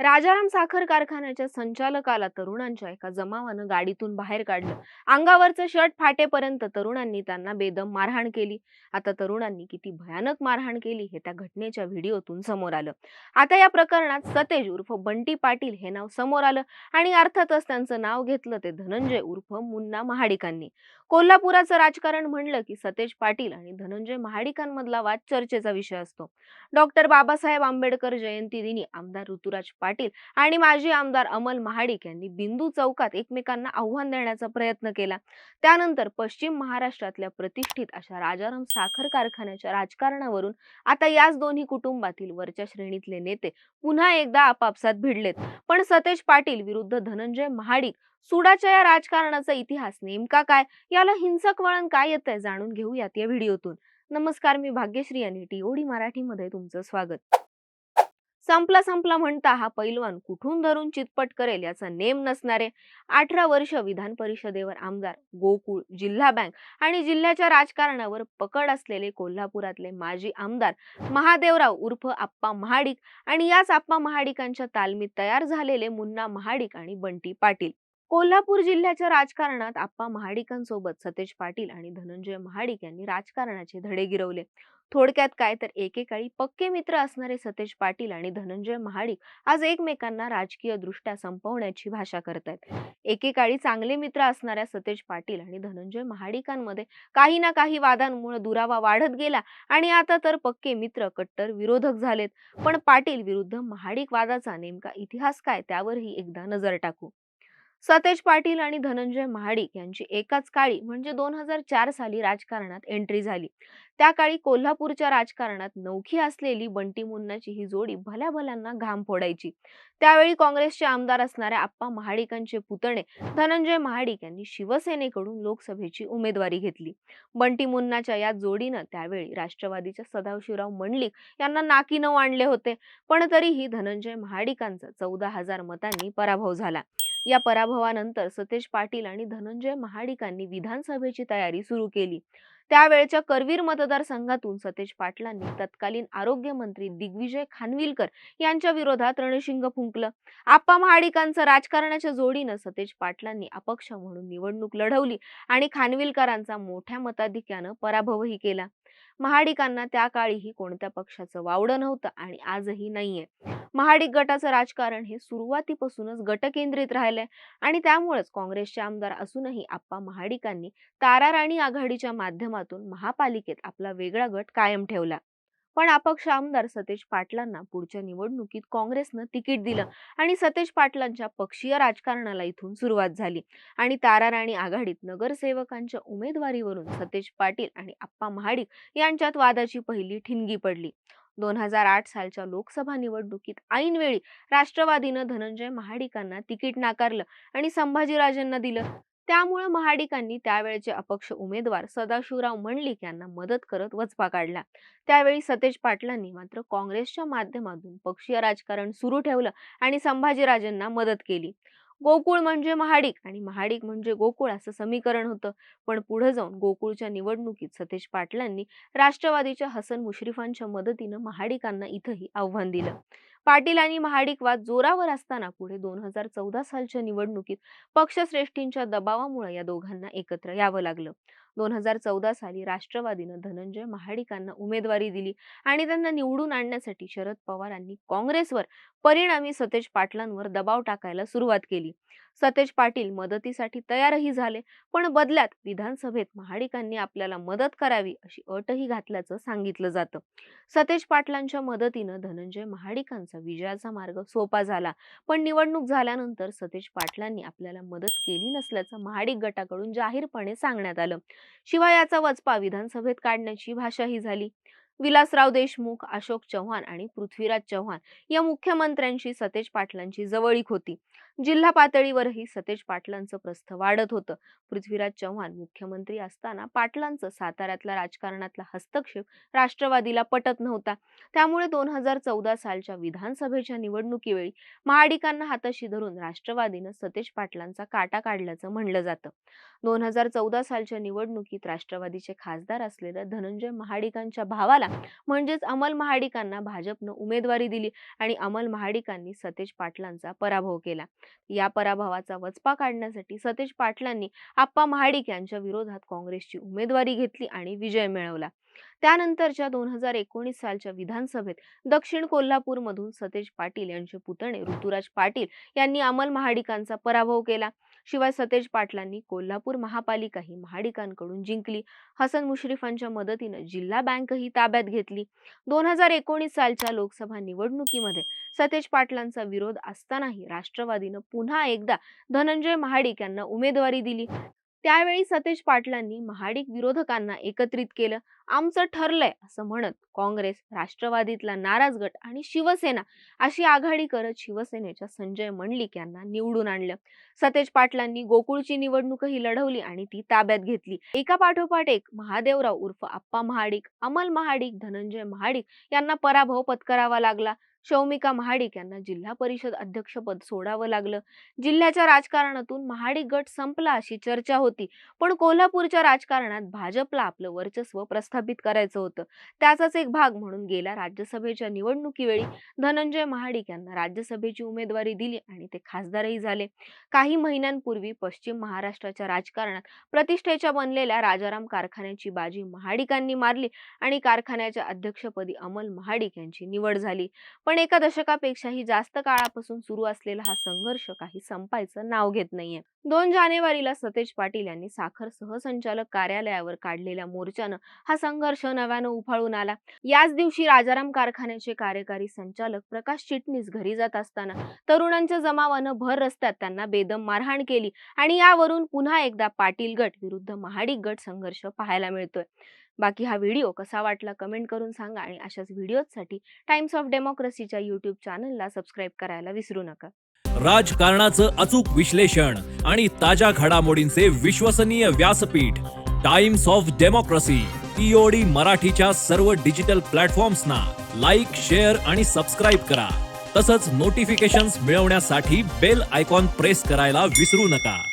राजाराम साखर कारखान्याच्या संचालकाला तरुणांच्या एका जमावानं गाडीतून बाहेर काढलं. अंगावरचं शर्ट फाटेपर्यंत तरुणांनी त्यांना बेदम मारहाण केली. आता तरुणांनी किती भयानक मारहाण केली हे त्या घटनेच्या व्हिडिओतून समोर आलं. आता या प्रकरणात सतेज उर्फ बंटी पाटील हे नाव समोर आलं आणि अर्थातच त्यांचं नाव घेतलं ते धनंजय उर्फ मुन्ना महाडिकांनी. कोल्हापुराचं राजकारण म्हणलं की सतेज पाटील आणि धनंजय महाडिकांमधला वाद चर्चेचा विषय असतो. डॉक्टर बाबासाहेब आंबेडकर जयंती दिनी आमदार ऋतुराज पाटील आणि माजी आमदार अमल महाडिक यांनी बिंदू चौकात एकमेकांना आव्हान देण्याचा प्रयत्न केला. त्यानंतर पश्चिम महाराष्ट्रातल्या प्रतिष्ठित अशा राजाराम साखर कारखान्याच्या राजकारणावरून आता याच दोन्ही कुटुंबातील वरच्या श्रेणीतले नेते पुन्हा एकदा आपापसात भिडलेत. पण सतेज पाटील विरुद्ध धनंजय महाडिक सुडाच्या या राजकारणाचा इतिहास नेमका काय? याला हिंसक वळण काय येतंय जाणून घेऊयात या व्हिडिओतून. नमस्कार मी भाग्यश्री आणि टीओडी मराठीमध्ये तुमचं स्वागत. संपला संपला म्हणता हा पैलवान कुठून धरून चितपट करेल याचा नेम नसणारे अठरा वर्ष विधान परिषदेवर आमदार गोकुळ जिल्हा बँक आणि जिल्ह्याच्या राजकारणावर पकड असलेले कोल्हापुरातले माजी आमदार महादेवराव उर्फ आप्पा महाडिक आणि याच आप्पा महाडिकांच्या तालमीत तयार झालेले मुन्ना महाडिक आणि बंटी पाटील. कोल्हापूर जिल्ह्याच्या राजकारणात आप्पा महाडिकांसोबत सतेज पाटील आणि धनंजय महाडिक यांनी राजकारणाचे धडे गिरवले. थोडक्यात काय तर एकेकाळी पक्के मित्र असणारे सतेज पाटील आणि धनंजय महाडिक आज एकमेकांना राजकीय दृष्ट्या संपवण्याची भाषा करतायत. एकेकाळी चांगले मित्र असणाऱ्या सतेज पाटील आणि धनंजय महाडिकांमध्ये काही ना काही वादांमुळे दुरावा वाढत गेला आणि आता तर पक्के मित्र कट्टर विरोधक झालेत. पण पाटील विरुद्ध महाडिक वादाचा नेमका इतिहास काय त्यावरही एकदा नजर टाकू. सतेज पाटील आणि धनंजय महाडिक यांची एकाच काळी म्हणजे दोन हजार चार साली राजकारणात एंट्री झाली. त्या काळी कोल्हापूरच्या राजकारणात नौखी असलेली बंटी मुन्नाची ही जोडी भल्या भल्यांना घाम फोडायची. त्यावेळी काँग्रेसचे आमदार असणाऱ्या आप्पा महाडिकांचे पुतणे धनंजय महाडिक यांनी शिवसेनेकडून लोकसभेची उमेदवारी घेतली. बंटी मुन्नाच्या या जोडीनं त्यावेळी राष्ट्रवादीच्या सदाशिवराव मंडलिक यांना नाकी नऊ आणले होते. पण तरीही धनंजय महाडिकांचा चौदा हजार मतांनी पराभव झाला. या पराभवानंतर सतेज पाटील आणि धनंजय महाडिकांनी विधानसभेची तयारी सुरू केली. त्यावेळच्या करवीर मतदारसंघातून सतेज पाटलांनी तत्कालीन आरोग्यमंत्री दिग्विजय खानविलकर यांच्या विरोधात रणशिंग फुंकलं. आप्पा महाडिकांचं राजकारणाच्या जोडीनं सतेज पाटलांनी अपक्ष म्हणून निवडणूक लढवली आणि खानविलकरांचा मोठ्या मताधिक्यानं पराभवही केला. महाडिकांना त्या काळीही कोणत्या पक्षाचं वावडं नव्हतं आणि आजही नाहीये. महाडिक गटाचं राजकारण हे सुरुवातीपासूनच गटकेंद्रित राहिलंय आणि त्यामुळेच काँग्रेसचे आमदार असूनही आप्पा महाडिकांनी ताराराणी आघाडीच्या माध्यमातून महापालिकेत आपला वेगळा गट कायम ठेवला. पण अपक्ष आमदार सतेज पाटलांना पुढच्या निवडणुकीत काँग्रेसनं तिकीट दिलं आणि सतेज पाटलांच्या पक्षीय राजकारणाला इथून सुरुवात झाली. आणि ताराराणी आघाडीत नगरसेवकांच्या उमेदवारीवरून सतेज पाटील आणि आप्पा महाडिक यांच्यात वादाची पहिली ठिणगी पडली. दोन हजार आठ सालच्या लोकसभा निवडणुकीत ऐनवेळी राष्ट्रवादीनं धनंजय महाडिकांना तिकीट नाकारलं आणि संभाजीराजेंना दिलं. त्यामुळे महाडिकांनी त्यावेळचे अपक्ष उमेदवार सदाशिवराव मंडलिक यांना मदत करत वचपा काढला. त्यावेळी सतेज पाटलांनी मात्र काँग्रेसच्या माध्यमातून पक्षीय राजकारण सुरू ठेवलं आणि संभाजीराजांना मदत केली. गोकुळ म्हणजे महाडिक आणि महाडिक म्हणजे गोकुळ असं समीकरण होतं. पण पुढे जाऊन गोकुळच्या निवडणुकीत सतेज पाटलांनी राष्ट्रवादीच्या हसन मुश्रीफांच्या मदतीनं महाडिकांना इथंही आव्हान दिलं. पाटील आणि महाडिक वाद जोरावर असताना पुढे दोन हजार चौदा सालच्या निवडणुकीत पक्षश्रेष्ठींच्या दबावामुळे या दोघांना एकत्र यावं लागलं. दोन हजार चौदा साली राष्ट्रवादीनं धनंजय महाडिकांना उमेदवारी दिली आणि त्यांना निवडून आणण्यासाठी शरद पवारांनी काँग्रेसवर परिणामी सतेज पाटलांवर दबाव टाकायला सुरुवात केली. सतेज पाटील मदतीसाठी तयारही झाले पण बदल्यात विधानसभेत महाडिकांनी आपल्याला मदत करावी अशी अटही घातल्याचं सांगितलं जातं. सतेज पाटलांच्या मदतीनं धनंजय महाडिकांचा विजयाचा मार्ग सोपा झाला पण निवडणूक झाल्यानंतर सतेज पाटलांनी आपल्याला मदत केली नसल्याचं महाडिक गटाकडून जाहीरपणे सांगण्यात आलं. शिवाय याचा वचपा विधानसभेत काढण्याची भाषाही झाली. विलासराव देशमुख अशोक चव्हाण आणि पृथ्वीराज चव्हाण या मुख्यमंत्र्यांशी सतेज पाटलांची जवळीक होती. जिल्हा पातळीवरही सतेज पाटलांचं प्रस्थ वाढत होतं. पृथ्वीराज चव्हाण मुख्यमंत्री असताना पाटलांचं साताऱ्यातल्या राजकारणातला हस्तक्षेप राष्ट्रवादीला पटत नव्हता. त्यामुळे दोन हजार चौदा सालच्या विधानसभेच्या निवडणुकीवेळी महाडिकांना हाताशी धरून राष्ट्रवादीनं सतेज पाटलांचा काटा काढल्याचं म्हणलं जातं. दोन हजार चौदा सालच्या निवडणुकीत राष्ट्रवादीचे खासदार असलेल्या धनंजय महाडिकांच्या भावाला म्हणजेच अमल महाडिकांना भाजपनं उमेदवारी दिली आणि अमल महाडिकांनी सतेज पाटलांचा पराभव केला. या पराभवाचा वचपा काढण्यासाठी सतेज पाटलांनी आप्पा महाडिक यांच्या विरोधात काँग्रेसची उमेदवारी घेतली आणि विजय मिळवला. त्यानंतरच्या दोन हजार एकोणीस सालच्या विधानसभेत दक्षिण कोल्हापूरमधून सतेज पाटील यांचे पुतणे ऋतुराज पाटील यांनी अमल महाडिकांचा पराभव केला. शिवाय सतेज पाटलांनी कोल्हापूर महापालिका ही महाडिकांकडून जिंकली. हसन मुश्रीफांच्या मदतीनं जिल्हा बँकही ताब्यात घेतली. दोन हजार एकोणीस सालच्या लोकसभा निवडणुकीमध्ये सतेज पाटलांचा विरोध असतानाही राष्ट्रवादीनं पुन्हा एकदा धनंजय महाडिक यांना उमेदवारी दिली. त्यावेळी सतेज पाटलांनी महाडिक विरोधकांना एकत्रित केलं. आमचं ठरलंय असं म्हणत काँग्रेस राष्ट्रवादीतला नाराज गट आणि शिवसेना अशी आघाडी करत शिवसेनेच्या संजय मंडलिक यांना निवडून आणलं. सतेज पाटलांनी गोकुळची निवडणूकही लढवली आणि ती ताब्यात घेतली. एका पाठोपाठ एक महादेवराव उर्फ आप्पा महाडिक अमल महाडिक धनंजय महाडिक यांना पराभव पत्करावा लागला. शौमिका महाडिक यांना जिल्हा परिषद अध्यक्षपद सोडावं लागलं. जिल्ह्याच्या राजकारणातून महाडिक गट संपला अशी चर्चा होती. पण कोल्हापूरच्या राजकारणात भाजपला आपलं वर्चस्व प्रस्थापित करायचं होतं. त्याचाच एक भाग म्हणून गेल्या राज्यसभेच्या निवडणुकीवेळी. धनंजय महाडिक यांना राज्यसभेची उमेदवारी दिली आणि ते खासदारही झाले. काही महिन्यांपूर्वी पश्चिम महाराष्ट्राच्या राजकारणात प्रतिष्ठेच्या बनलेल्या राजाराम कारखान्याची बाजी महाडिकांनी मारली आणि कारखान्याच्या अध्यक्षपदी अमल महाडिक यांची निवड झाली. पण एका दशकापेक्षाही जास्त काळापासून सुरू असलेला हा संघर्ष काही संपायचं नाव घेत नाहीये. दोन जानेवारीला सतेज पाटील यांनी साखर सहसंचालक कार्यालयावर काढलेल्या मोर्चानं हा संघर्ष नव्यानं उफाळून आला. याच दिवशी राजाराम कारखान्याचे कार्यकारी संचालक प्रकाश चिटणीस घरी जात असताना तरुणांच्या जमावानं भर रस्त्यात त्यांना बेदम मारहाण केली आणि यावरून पुन्हा एकदा पाटील गट विरुद्ध महाडिक गट संघर्ष पाहायला मिळतोय. बाकी हा व्हिडिओ कसा वाटला कमेंट करून सांगा आणि अशाच व्हिडिओजसाठी टाइम्स ऑफ डेमोक्रेसीच्या युट्यूब चॅनलला सबस्क्राईब करायला विसरू नका. राजकारणाचं अचूक विश्लेषण आणि ताज्या घडामोडींचे विश्वसनीय व्यासपीठ टाइम्स ऑफ डेमोक्रेसी ईओडी मराठीच्या सर्व डिजिटल प्लॅटफॉर्म्सना लाईक शेअर आणि सबस्क्राईब करा. तसंच नोटिफिकेशन्स मिळवण्यासाठी बेल आयकॉन प्रेस करायला विसरू नका.